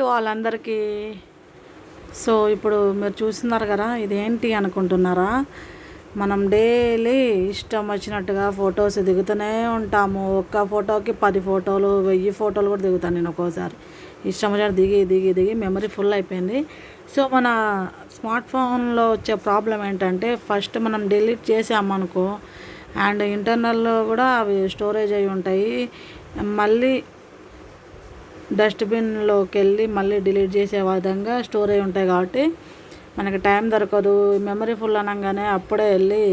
To వాళ్ళందరికీ. So ఇప్పుడు మీరు చూస్తున్నారు కదా ఇదేంటి అనుకుంటున్నారా? మనం డైలీ ఇష్టం వచ్చినట్టుగా ఫొటోస్ దిగుతూనే ఉంటాము. ఒక్క ఫోటోకి పది ఫోటోలు వెయ్యి ఫోటోలు కూడా దిగుతాను నేను ఒక్కోసారి. ఇష్టం వచ్చినట్టు దిగి దిగి దిగి మెమరీ ఫుల్ అయిపోయింది. సో మన స్మార్ట్ ఫోన్లో వచ్చే ప్రాబ్లం ఏంటంటే ఫస్ట్ మనం డిలీట్ చేసామనుకో అండ్ ఇంటర్నల్లో కూడా అవి స్టోరేజ్ అయి ఉంటాయి. మళ్ళీ డస్ట్బిన్లోకి వెళ్ళి మళ్ళీ డిలీట్ చేసే విధంగా స్టోర్ అయి ఉంటాయి కాబట్టి మనకి టైం దొరకదు. మెమరీ ఫుల్ అనగానే అప్పుడే వెళ్ళి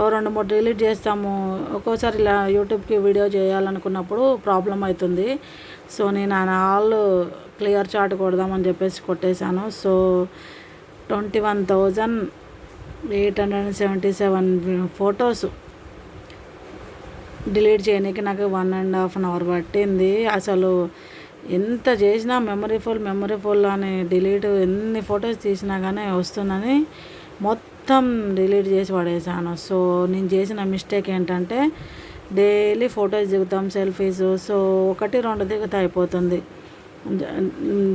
ఓ రెండు మూడు డిలీట్ చేస్తాము. ఒక్కోసారి ఇలా యూట్యూబ్కి వీడియో చేయాలనుకున్నప్పుడు ప్రాబ్లం అవుతుంది. సో నేను ఆయన ఆల్ క్లియర్ చాట్ కొడదామని చెప్పేసి కొట్టేశాను. So twenty one thousand eight hundred and seventy seven photos delete చేయడానికి నాకు one and half an hour పట్టింది. అసలు ఎంత చేసినా మెమరీ ఫుల్ మెమరీ ఫుల్ అని డిలీట్ ఎన్ని ఫొటోస్ తీసినా కానీ వస్తుందని మొత్తం డిలీట్ చేసి పడేసాను సో నేను చేసిన మిస్టేక్ ఏంటంటే డైలీ ఫొటోస్ దిగుతాం సెల్ఫీస్ సో ఒకటి రెండు దిగుతా అయిపోతుంది.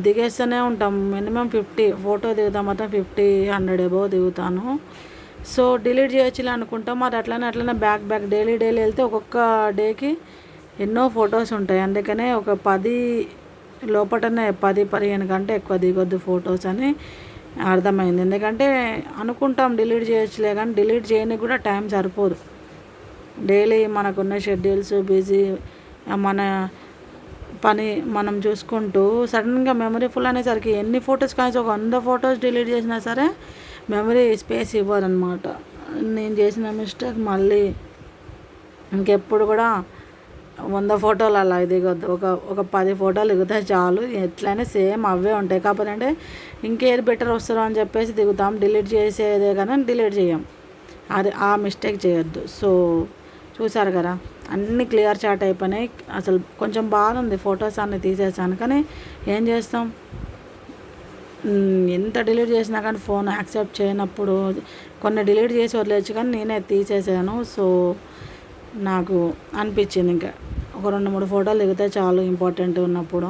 దిగేస్తూనే ఉంటాం. మినిమం ఫిఫ్టీ ఫోటో దిగుతాం మొత్తం ఫిఫ్టీ హండ్రెడ్ ఎబో దిగుతాను. సో డిలీట్ చేయొచ్చులే అనుకుంటాం. మరి అట్లనే అట్లనే బ్యాక్ బ్యాక్ డైలీ డైలీ వెళ్తే ఒక్కొక్క డేకి ఎన్నో ఫొటోస్ ఉంటాయి. అందుకనే ఒక పది లోపటనే పది పదిహేను కంటే ఎక్కువ దిగొద్దు ఫొటోస్ అని అర్థమైంది. ఎందుకంటే అనుకుంటాం డిలీట్ చేయొచ్చులే కానీ డిలీట్ చేయడానికి కూడా టైం సరిపోదు. డైలీ మనకున్న షెడ్యూల్స్ బిజీ మన పని మనం చూసుకుంటూ సడన్గా మెమరీ ఫుల్ అనేసరికి ఎన్ని ఫొటోస్ కానీ ఒక వంద ఫొటోస్ డిలీట్ చేసినా సరే మెమరీ స్పేస్ ఇవ్వరనమాట నేను చేసిన మిస్టేక్ మళ్ళీ ఇంకెప్పుడు కూడా వంద ఫోటోలు అలా దిగొద్దు. ఒక ఒక పది ఫోటోలు దిగుతాయి చాలు. ఎట్లయినా సేమ్ అవే ఉంటాయి. కాకపోతే అంటే ఇంకేది బెటర్ వస్తుందో అని చెప్పేసి దిగుతాం. డిలీట్ చేసేదే కానీ డిలీట్ చేయం. అది ఆ మిస్టేక్ చేయొద్దు. సో చూసారు కదా అన్నీ క్లియర్ చాట్ అయిపోయినాయి. అసలు కొంచెం బాగుంది ఫొటోస్ అన్నీ తీసేసాను. కానీ ఏం చేస్తాం? ఎంత డిలీట్ చేసినా కానీ ఫోన్ యాక్సెప్ట్ చేయనప్పుడు కొన్ని డిలీట్ చేసి వదిలేచ్చు కానీ నేనే తీసేసాను. సో నాకు అనిపించింది ఇంకా. ఒక రెండు మూడు ఫోటోలు దిగితే చాలు ఇంపార్టెంట్ ఉన్నప్పుడు.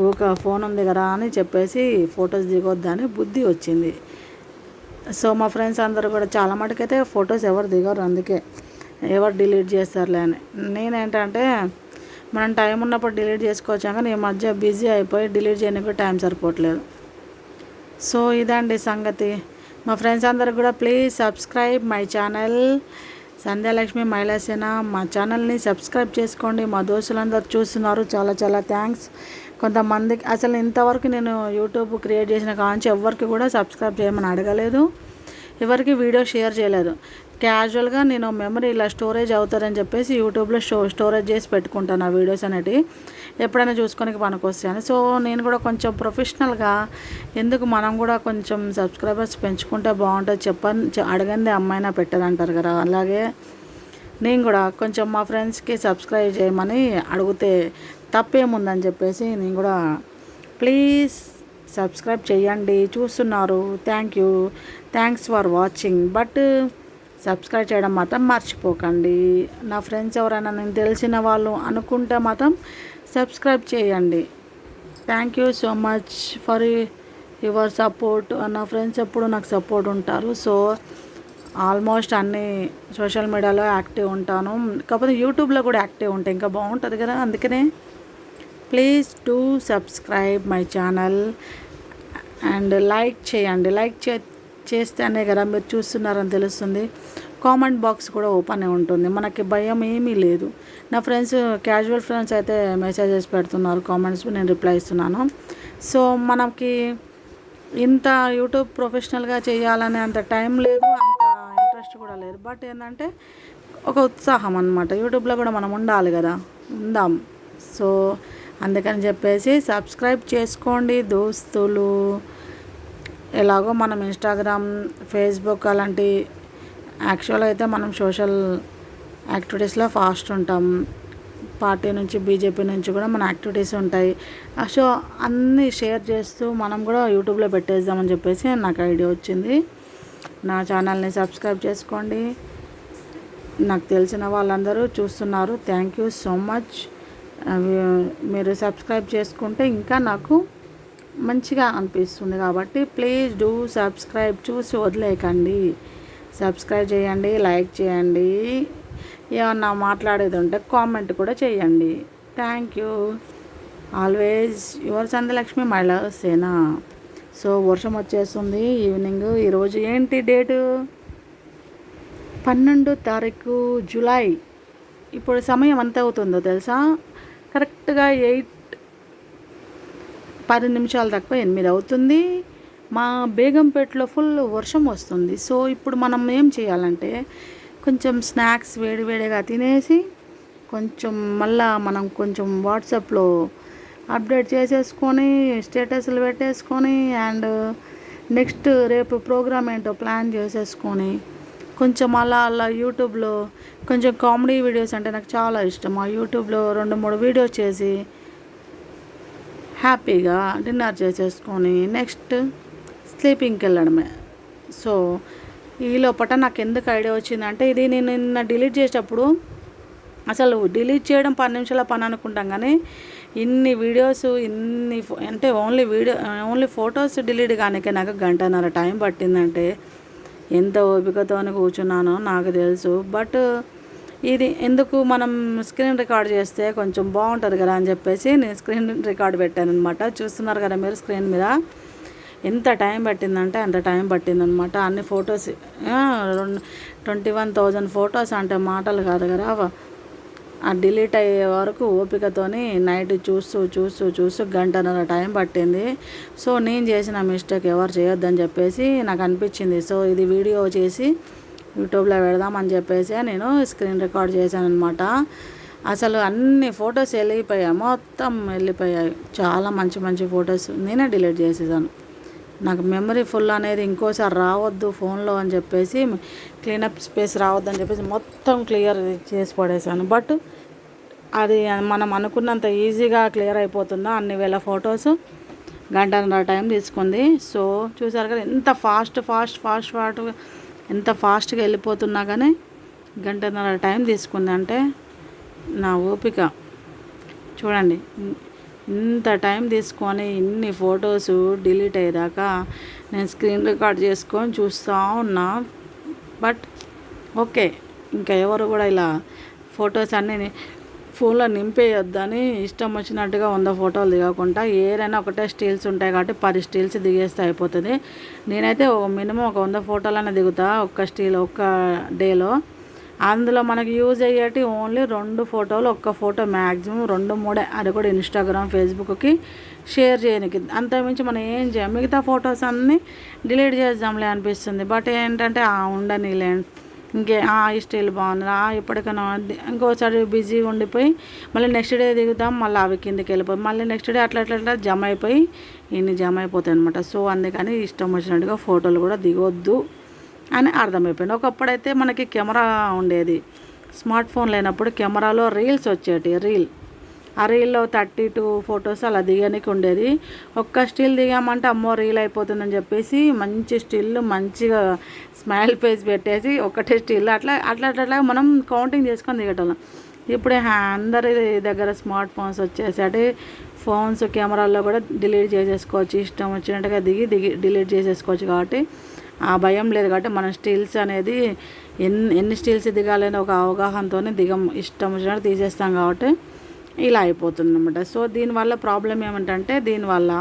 ఒక ఫోన్ ఉంది కదా అని చెప్పేసి ఫొటోస్ దిగొద్దని బుద్ధి వచ్చింది. సో మా ఫ్రెండ్స్ అందరూ కూడా చాలా మటుకైతే ఫొటోస్ ఎవరు దిగరు అందుకే. ఎవరు డిలీట్ చేస్తారులే అని. నేనేంటంటే మనం టైం ఉన్నప్పుడు డిలీట్ చేసుకోవచ్చాం కానీ ఈ మధ్య బిజీ అయిపోయి డిలీట్ చేయడానికి టైం సరిపోవట్లేదు. సో ఇదండి సంగతి. మా ఫ్రెండ్స్ అందరికి కూడా please subscribe my channel. Sandhyalakshmi Mahilasena మా ఛానల్ని సబ్స్క్రైబ్ చేసుకోండి. మా దోస్తులందరూ చూస్తున్నారు. చాలా చాలా థ్యాంక్స్. కొంతమందికి అసలు ఇంతవరకు నేను యూట్యూబ్ క్రియేట్ చేసిన కాంచి ఎవరికి కూడా సబ్స్క్రైబ్ చేయమని అడగలేదు. ఎవరికి వీడియో షేర్ చేయలేదు. క్యాజువల్గా నేను మెమరీ ఇలా స్టోరేజ్ అవుతారని చెప్పేసి యూట్యూబ్లో స్టో స్టోరేజ్ చేసి పెట్టుకుంటాను ఆ వీడియోస్ అనేటివి. ఎప్పుడైనా చూసుకోనికి పనికొస్తాయని సో నేను కూడా కొంచెం ప్రొఫెషనల్గా ఎందుకు మనం కూడా కొంచెం సబ్స్క్రైబర్స్ పెంచుకుంటే బాగుంటుంది చెప్పని అడగంది అమ్మాయినా పెట్టదంటారు కదా. అలాగే నేను కూడా కొంచెం మా ఫ్రెండ్స్కి సబ్స్క్రైబ్ చేయమని అడిగితే తప్పేముందని చెప్పేసి నేను కూడా ప్లీజ్ సబ్స్క్రైబ్ చేయండి. చూస్తున్నారు. Thank you. Thanks for watching. But subscribe చేయడం మాత్రం మర్చిపోకండి. నా ఫ్రెండ్స్ ఎవరైనా నేను తెలిసిన వాళ్ళు అనుకుంటే మాత్రం సబ్స్క్రైబ్ చేయండి. Thank you so much for your support నా ఫ్రెండ్స్ ఎప్పుడు నాకు సపోర్ట్ ఉంటారు. సో ఆల్మోస్ట్ అన్ని సోషల్ మీడియాలో యాక్టివ్ ఉంటాను. కాకపోతే యూట్యూబ్లో కూడా యాక్టివ్ ఉంటాయి. ఇంకా బాగుంటుంది కదా అందుకనే please to subscribe my channel and like చేయండి. లైక్ చే చేస్తేనే కదా మీరు చూస్తున్నారని తెలుస్తుంది. కామెంట్ బాక్స్ కూడా ఓపెన్ ఉంటుంది. మనకి భయం ఏమీ లేదు. నా ఫ్రెండ్స్ క్యాజువల్ ఫ్రెండ్స్ అయితే మెసేజెస్ పెడుతున్నారు కామెంట్స్ నేను రిప్లై ఇస్తున్నాను. సో మనకి ఇంత యూట్యూబ్ ప్రొఫెషనల్గా చేయాలనే అంత టైం లేదు అంత ఇంట్రెస్ట్ కూడా లేదు. బట్ ఏంటంటే ఒక ఉత్సాహం అనమాట యూట్యూబ్లో కూడా మనం ఉండాలి కదా. ఉందాం. సో అందుకని చెప్పేసి సబ్స్క్రైబ్ చేసుకోండి దోస్తులు. ఎలాగో మనం ఇన్స్టాగ్రామ్ ఫేస్బుక్ అలాంటి యాక్చువల్ అయితే మనం సోషల్ యాక్టివిటీస్లో ఫాస్ట్ ఉంటాం. పార్టీ నుంచి బీజేపీ నుంచి కూడా మన యాక్టివిటీస్ ఉంటాయి. సో అన్నీ షేర్ చేస్తూ మనం కూడా యూట్యూబ్లో పెట్టేద్దామని చెప్పేసి నాకు ఐడియా వచ్చింది. నా ఛానల్ని సబ్స్క్రైబ్ చేసుకోండి. నాకు తెలిసిన వాళ్ళందరూ చూస్తున్నారు. థ్యాంక్ యూ సో మచ్ మీరు సబ్స్క్రైబ్ చేసుకుంటే ఇంకా నాకు మంచిగా అనిపిస్తుంది కాబట్టి ప్లీజ్ డూ సబ్స్క్రైబ్ చూసి వదిలేయకండి. సబ్స్క్రైబ్ చేయండి లైక్ చేయండి. ఏమన్నా మాట్లాడేది ఉంటే కామెంట్ కూడా చేయండి. Thank you. Always your Chandralakshmi Mahila Sena. So వర్షం వచ్చేస్తుంది ఈవినింగ్. ఈరోజు ఏంటి డేటు? పన్నెండు తారీఖు జూలై. ఇప్పుడు సమయం ఎంత అవుతుందో తెలుసా? కరెక్ట్గా ఎయిట్ పది నిమిషాలు తక్కువ ఎనిమిది అవుతుంది. మా బేగంపేటలో ఫుల్ వర్షం వస్తుంది. సో ఇప్పుడు మనం ఏం చేయాలంటే కొంచెం స్నాక్స్ వేడివేడిగా తినేసి కొంచెం మళ్ళా మనం కొంచెం వాట్సాప్లో అప్డేట్ చేసేసుకొని స్టేటస్లు పెట్టేసుకొని అండ్ నెక్స్ట్ రేపు ప్రోగ్రామ్ ఏంటో ప్లాన్ చేసేసుకొని కొంచెం అలా అలా యూట్యూబ్లో కొంచెం కామెడీ వీడియోస్ అంటే నాకు చాలా ఇష్టం. ఆ యూట్యూబ్లో రెండు మూడు వీడియోస్ చేసి హ్యాపీగా డిన్నర్ చేసేసుకొని నెక్స్ట్ స్లీపింగ్కి వెళ్ళడమే. సో ఈ లోపల నాకు ఎందుకు ఐడియా వచ్చిందంటే ఇది నేను నిన్న డిలీట్ చేసేటప్పుడు అసలు డిలీట్ చేయడం పది నిమిషాల పని అనుకుంటాం కానీ ఇన్ని వీడియోస్ ఇన్ని ఫో- అంటే only video only photos delete కానికే నాకు గంటన్నర టైం పట్టిందంటే ఎంత ఓపికతోని కూర్చున్నానో నాకు తెలుసు. బట్ ఇది ఎందుకు మనం స్క్రీన్ రికార్డ్ చేస్తే కొంచెం బాగుంటుంది కదా అని చెప్పేసి నేను స్క్రీన్ రికార్డ్ పెట్టాను అనమాట చూస్తున్నారు కదా మీరు స్క్రీన్ మీద? ఎంత టైం పట్టిందంటే అంత టైం పట్టిందనమాట అన్ని ఫొటోస్ రెండు ట్వంటీ వన్ థౌజండ్ ఫొటోస్ అంటే మాటలు కాదు కదా ఆ డిలీట్ అయ్యే వరకు ఓపికతోని నైట్ చూస్తూ చూస్తూ చూస్తూ గంటన్నర టైం పట్టింది. సో నేను చేసిన మిస్టేక్ ఎవరు చేయొద్దని చెప్పేసి నాకు అనిపించింది. సో ఇది వీడియో చేసి యూట్యూబ్లో పెడదామని చెప్పేసి నేను స్క్రీన్ రికార్డ్ చేశాను అనమాట అసలు అన్ని ఫొటోస్ వెళ్ళిపోయాయి. మొత్తం వెళ్ళిపోయాయి. చాలా మంచి మంచి ఫొటోస్ నేనే డిలీట్ చేసేసాను. నాకు మెమరీ ఫుల్ అనేది ఇంకోసారి రావద్దు ఫోన్లో అని చెప్పేసి క్లీనప్ స్పేస్ రావద్దు అని చెప్పేసి మొత్తం క్లియర్ చేసి పడేసాను బట్ అది మనం అనుకున్నంత ఈజీగా క్లియర్ అయిపోతుందా? అన్ని వేల ఫొటోస్ గంటన్నర టైం తీసుకుంది. సో చూసారు కదా ఎంత ఫాస్ట్ ఫాస్ట్ ఫాస్ట్ ఫాస్ట్ ఎంత ఫాస్ట్గా వెళ్ళిపోతున్నా కానీ గంటన్నర టైం తీసుకుంది అంటే నా ఓపిక. చూడండి ఇంత టైం తీసుకొని ఇన్ని ఫొటోస్ డిలీట్ అయ్యేదాకా నేను స్క్రీన్ రికార్డ్ చేసుకొని చూస్తూ ఉన్నా. బట్ ఓకే ఇంకా ఎవరు కూడా ఇలా ఫొటోస్ అన్నీ ఫోన్లో నింపేయొద్దని ఇష్టం వచ్చినట్టుగా వంద ఫోటోలు దిగకుండా ఏదైనా ఒకటే స్టీల్స్ ఉంటాయి కాబట్టి పది స్టీల్స్ దిగేస్తే అయిపోతుంది. నేనైతే ఒక మినిమం ఒక వంద ఫోటోలనే దిగుతా ఒక్క స్టీల్ ఒక్క డేలో. అందులో మనకి యూజ్ అయ్యేటి ఓన్లీ రెండు ఫోటోలు ఒక్క ఫోటో మ్యాక్సిమం రెండు మూడే. అది కూడా ఇన్స్టాగ్రామ్ ఫేస్బుక్కి షేర్ చేయడానికి అంతకుమించి మనం ఏం చేయం? మిగతా ఫొటోస్ అన్నీ డిలీట్ చేద్దాంలే అనిపిస్తుంది. బట్ ఏంటంటే ఆ ఉండనిలే ఇంకే ఆ ఈ స్టైల్ బాగుంది. ఆ ఇప్పటికైనా ఇంకోసారి బిజీగా ఉండిపోయి మళ్ళీ నెక్స్ట్ డే దిగుతాం మళ్ళీ అవి కిందకి వెళ్ళిపోయి మళ్ళీ నెక్స్ట్ డే అట్లా అట్లా అట్లా జమ అయిపోయి ఇన్ని జమ అయిపోతాయి అనమాట సో అందుకని ఇష్టం వచ్చినట్టుగా ఫోటోలు కూడా దిగొద్దు అని అర్థమైపోయింది. ఒకప్పుడైతే మనకి కెమెరా ఉండేది. స్మార్ట్ ఫోన్ లేనప్పుడు కెమెరాలో రీల్స్ వచ్చేటి రీల్. ఆ రీల్లో థర్టీ టూ ఫొటోస్ అలా దిగడానికి ఉండేది ఒక్క స్టిల్ దిగామంటే అమ్మో రీల్ అయిపోతుందని చెప్పేసి మంచి స్టిల్ మంచిగా స్మైల్ ఫేస్ పెట్టేసి ఒకటే స్టిల్ అట్లా అట్లా అట్లా మనం కౌంటింగ్ చేసుకొని దిగటం ఇప్పుడే హ్యా- అందరి దగ్గర స్మార్ట్ ఫోన్స్ వచ్చేసరి ఫోన్స్ కెమెరాల్లో కూడా డిలీట్ చేసేసుకోవచ్చు. ఇష్టం వచ్చినట్టుగా దిగి దిగి డిలీట్ చేసేసుకోవచ్చు కాబట్టి. ఆ భయం లేదు కాబట్టి మనం స్టిల్స్ అనేది ఎన్ని ఎన్ని స్టిల్స్ దిగాలని ఒక అవగాహనతోనే దిగం ఇష్టం వచ్చినట్టు తీసేస్తాం కాబట్టి. ఇలా అయిపోతుందన్నమాట. సో దీనివల్ల ప్రాబ్లం ఏమిటంటే దీనివల్ల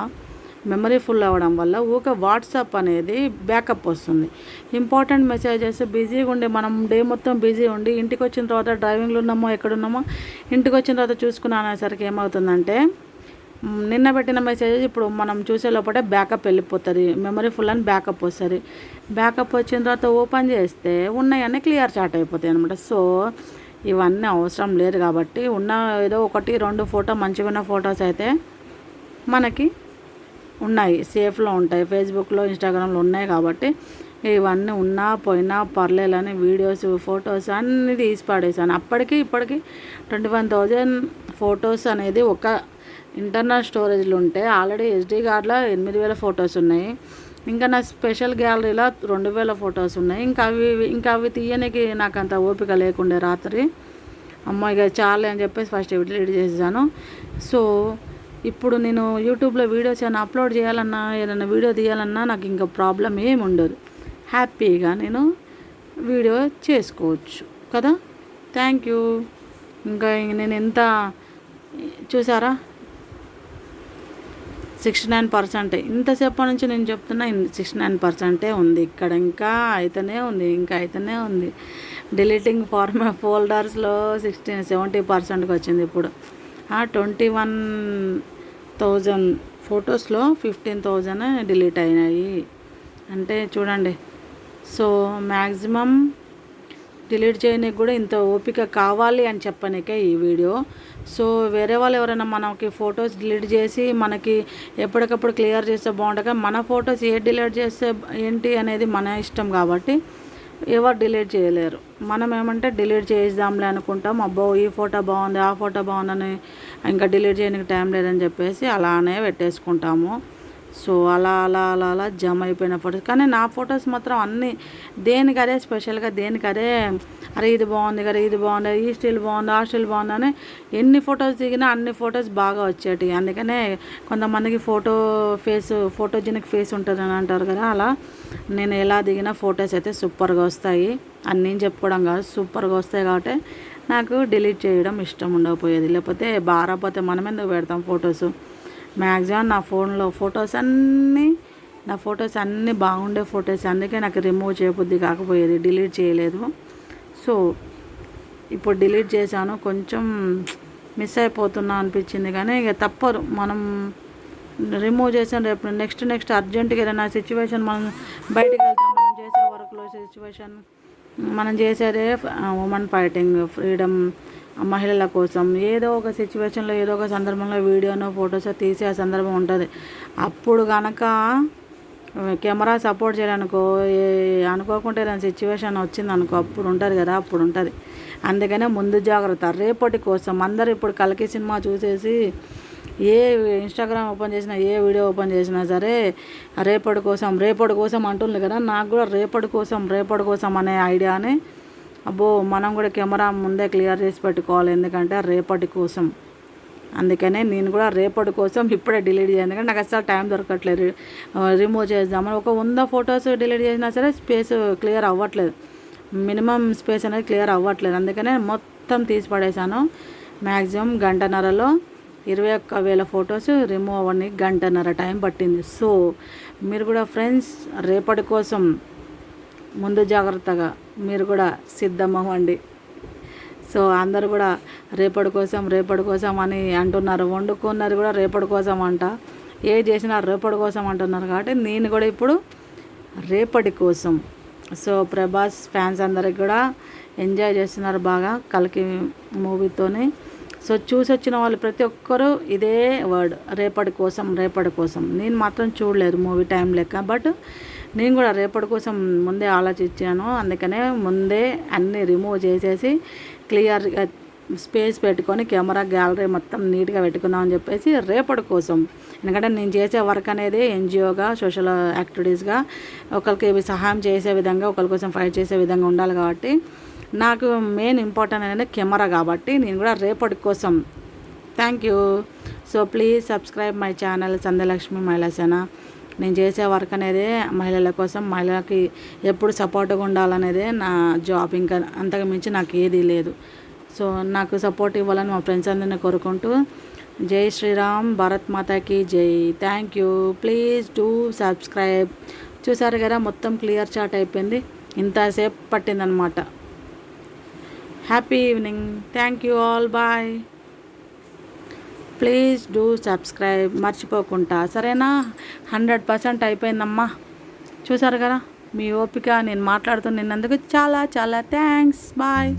మెమరీ ఫుల్ అవ్వడం వల్ల ఊక వాట్సాప్ అనేది బ్యాకప్ వస్తుంది. ఇంపార్టెంట్ మెసేజెస్ బిజీగా ఉండి మనం డే మొత్తం బిజీ ఉండి ఇంటికి వచ్చిన తర్వాత డ్రైవింగ్లో ఉన్నామో ఎక్కడున్నామో ఇంటికి వచ్చిన తర్వాత చూసుకున్నా అనేసరికి ఏమవుతుందంటే నిన్న పెట్టిన మెసేజ్ ఇప్పుడు మనం చూసే లోపల బ్యాకప్ వెళ్ళిపోతుంది. మెమరీ ఫుల్ అని బ్యాకప్ వస్తుంది. బ్యాకప్ వచ్చిన తర్వాత ఓపెన్ చేస్తే ఉన్నాయన్నీ క్లియర్ చాట్ అయిపోతాయి అనమాట సో ఇవన్నీ అవసరం లేదు కాబట్టి ఉన్న ఏదో ఒకటి రెండు ఫోటో మంచిగా ఉన్న ఫొటోస్ అయితే మనకి ఉన్నాయి. సేఫ్లో ఉంటాయి. ఫేస్బుక్లో ఇన్స్టాగ్రామ్లో ఉన్నాయి కాబట్టి ఇవన్నీ ఉన్నా పోయినా పర్లేదని వీడియోస్ ఫొటోస్ అన్నీ తీసి పడేసాను అప్పటికి ఇప్పటికి ట్వంటీ వన్ థౌజండ్ ఫొటోస్ అనేది ఒక ఇంటర్నల్ స్టోరేజ్లో ఉంటే ఆల్రెడీ ఎస్డీ కార్డ్లో ఎనిమిది వేల ఫొటోస్ ఉన్నాయి. ఇంకా నా స్పెషల్ గ్యాలరీలో రెండు వేల ఫొటోస్ ఉన్నాయి. ఇంకా అవి ఇంకా అవి తీయనికి నాకు అంత ఓపిక లేకుండే రాత్రి. అమ్మ ఇక చాలే అని చెప్పేసి ఫస్ట్ డిలీట్ చేసేసాను. సో ఇప్పుడు నేను యూట్యూబ్లో వీడియోస్ ఏమైనా అప్లోడ్ చేయాలన్నా ఏదైనా వీడియో తీయాలన్నా నాకు ఇంకా ప్రాబ్లం ఏమి ఉండదు. హ్యాపీగా నేను వీడియో చేసుకోవచ్చు కదా? Thank you. ఇంకా ఇంక నేను ఎంత చూసారా? Sixty nine percent. ఇంతసేపు నుంచి నేను చెప్తున్నా సిక్స్టీ నైన్ పర్సెంటే ఉంది. ఇక్కడ ఇంకా అయితేనే ఉంది ఇంకా అయితేనే ఉంది. డిలీటింగ్ ఫార్మ ఫోల్డర్స్లో సిక్స్టీ సెవెంటీ పర్సెంట్కి వచ్చింది ఇప్పుడు. ట్వంటీ వన్ థౌజండ్ ఫొటోస్లో ఫిఫ్టీన్ థౌజండ్ డిలీట్ అయినాయి. అంటే చూడండి. సో మ్యాక్సిమం డిలీట్ చేయడానికి కూడా ఇంత ఓపిక కావాలి అని చెప్పనికే ఈ వీడియో. సో వేరే వాళ్ళు ఎవరైనా మనకి ఫొటోస్ డిలీట్ చేసి మనకి ఎప్పటికప్పుడు క్లియర్ చేస్తే బాగుంటుంది మన ఫొటోస్ ఏ డిలీట్ చేస్తే ఏంటి అనేది మన ఇష్టం కాబట్టి ఎవరు డిలీట్ చేయలేరు. మనం ఏమంటే డిలీట్ చేద్దాంలే అనుకుంటాం అబ్బో ఈ ఫోటో బాగుంది ఆ ఫోటో బాగుందని ఇంకా డిలీట్ చేయడానికి టైం లేదని చెప్పేసి అలానే పెట్టేసుకుంటాము. సో అలా అలా అలా అలా జమ అయిపోయిన ఫొటోస్ కానీ నా ఫొటోస్ మాత్రం అన్నీ దేనికదే స్పెషల్గా దేనికదే అరే ఇది బాగుంది కదా ఇది బాగుంది ఈ స్టిల్ బాగుంది ఆ స్టిల్ బాగుంది అని ఎన్ని ఫొటోస్ దిగినా అన్ని ఫొటోస్ బాగా వచ్చేటి అందుకనే కొంతమందికి ఫోటో ఫేస్ ఫోటోజెనిక్ ఫేస్ ఉంటుంది అని అంటారు కదా అలా నేను ఎలా దిగినా ఫొటోస్ అయితే సూపర్గా వస్తాయి. అన్నీ చెప్పుకోవడం కాదు సూపర్గా వస్తాయి కాబట్టి నాకు డిలీట్ చేయడం ఇష్టం ఉండకపోయేది. లేకపోతే బారాపోతే మనం ఎందుకు పెడతాం ఫొటోస్ మ్యాక్సిమం నా ఫోన్లో ఫొటోస్ అన్నీ నా ఫొటోస్ అన్నీ బాగుండే ఫొటోస్. అందుకే నాకు రిమూవ్ చేయబుద్ధి కాకపోయేది. డిలీట్ చేయలేదు. సో ఇప్పుడు డిలీట్ చేశాను. కొంచెం మిస్ అయిపోతున్నా అనిపించింది కానీ ఇక తప్పదు. మనం రిమూవ్ చేసాను రేపు. నెక్స్ట్ నెక్స్ట్ అర్జెంటుగా ఏదైనా సిచ్యువేషన్ మనం బయటకు వెళ్తాం. మనం చేసే వర్క్లో సిచ్యువేషన్ మనం చేసేదే ఉమెన్ ఫైటింగ్ ఫ్రీడమ్ మహిళల కోసం. ఏదో ఒక సిచ్యువేషన్లో ఏదో ఒక సందర్భంలో వీడియోనో ఫొటోసో తీసే ఆ సందర్భం ఉంటుంది. అప్పుడు కనుక కెమెరా సపోర్ట్ చేయాలనుకో అనుకోకుండా ఏదైనా సిచ్యువేషన్ వచ్చింది అనుకో అప్పుడు ఉంటుంది కదా అప్పుడు ఉంటుంది. అందుకనే ముందు జాగ్రత్త. రేపటి కోసం అందరు ఇప్పుడు కలకి సినిమా చూసేసి ఏ ఇన్స్టాగ్రామ్ ఓపెన్ చేసినా ఏ వీడియో ఓపెన్ చేసినా సరే రేపటి కోసం రేపటి కోసం అంటుంది కదా నాకు కూడా రేపటి కోసం రేపటి కోసం అనే ఐడియాని అబ్బో మనం కూడా కెమెరా ముందే క్లియర్ చేసి పెట్టుకోవాలి ఎందుకంటే రేపటి కోసం. అందుకనే నేను కూడా రేపటి కోసం ఇప్పుడే డిలీట్ చేయాలి. ఎందుకంటే నాకు అసలు టైం దొరకట్లేదు. రిమూవ్ చేద్దామని ఒక వంద ఫొటోస్ డిలీట్ చేసినా సరే స్పేస్ క్లియర్ అవ్వట్లేదు. మినిమం స్పేస్ అనేది క్లియర్ అవ్వట్లేదు. అందుకనే మొత్తం తీసి పడేశాను. మ్యాక్సిమం గంటన్నరలో ఇరవై ఒక్క వేల ఫొటోస్ రిమూవ్ అవ్వడానికి గంటన్నర టైం పట్టింది. సో మీరు కూడా ఫ్రెండ్స్ రేపటి కోసం ముందు జాగ్రత్తగా మీరు కూడా సిద్ధమవ్వండి. సో అందరు కూడా రేపటి కోసం రేపటి కోసం అని అంటున్నారు. వండుకున్నది కూడా రేపటి కోసం అంట. ఏ చేసినా రేపటి కోసం అంటున్నారు కాబట్టి నేను కూడా ఇప్పుడు రేపటి కోసం. సో ప్రభాస్ ఫ్యాన్స్ అందరికి కూడా ఎంజాయ్ చేస్తున్నారు బాగా కలికి మూవీతోని సో చూసి వచ్చిన వాళ్ళు ప్రతి ఒక్కరూ ఇదే వర్డ్ రేపటి కోసం రేపటి కోసం. నేను మాత్రం చూడలేదు మూవీ టైం లెక్క బట్ నేను కూడా రేపటి కోసం ముందే ఆలోచించాను. అందుకనే ముందే అన్నీ రిమూవ్ చేసేసి క్లియర్గా స్పేస్ పెట్టుకొని కెమెరా గ్యాలరీ మొత్తం నీట్గా పెట్టుకుందామని చెప్పేసి రేపటి కోసం ఎందుకంటే నేను చేసే వర్క్ అనేది ఎన్జిఓగా సోషల్ యాక్టివిటీస్గా ఒకరికి సహాయం చేసే విధంగా ఒకరి కోసం ఫైట్ చేసే విధంగా ఉండాలి కాబట్టి నాకు మెయిన్ ఇంపార్టెంట్ అనేది కెమెరా కాబట్టి నేను కూడా రేపటి కోసం thank you so please subscribe my channel Sandhyalakshmi Mahilasena నేను చేసే వర్క్ అనేది మహిళల కోసం మహిళలకి ఎప్పుడు సపోర్ట్గా ఉండాలనేదే నా జాబ్. ఇంకా అంతకు మించి నాకు ఏదీ లేదు. సో నాకు సపోర్ట్ ఇవ్వాలని మా ఫ్రెండ్స్ అందరినీ కోరుకుంటూ జై శ్రీరామ్ భారత్ మాతాకి జై. Thank you. Please do subscribe. చూసారు కదా మొత్తం క్లియర్ చాట్ అయిపోయింది. ఇంతసేపు పట్టిందనమాట happy evening. Thank you all. Bye. Please do subscribe మర్చిపోకుండా. సరేనా? హండ్రెడ్ పర్సెంట్ అయిపోయిందమ్మా. చూసారు కదా? మీ ఓపిక నేను మాట్లాడుతూ నిన్నందుకు చాలా చాలా థ్యాంక్స్. బాయ్.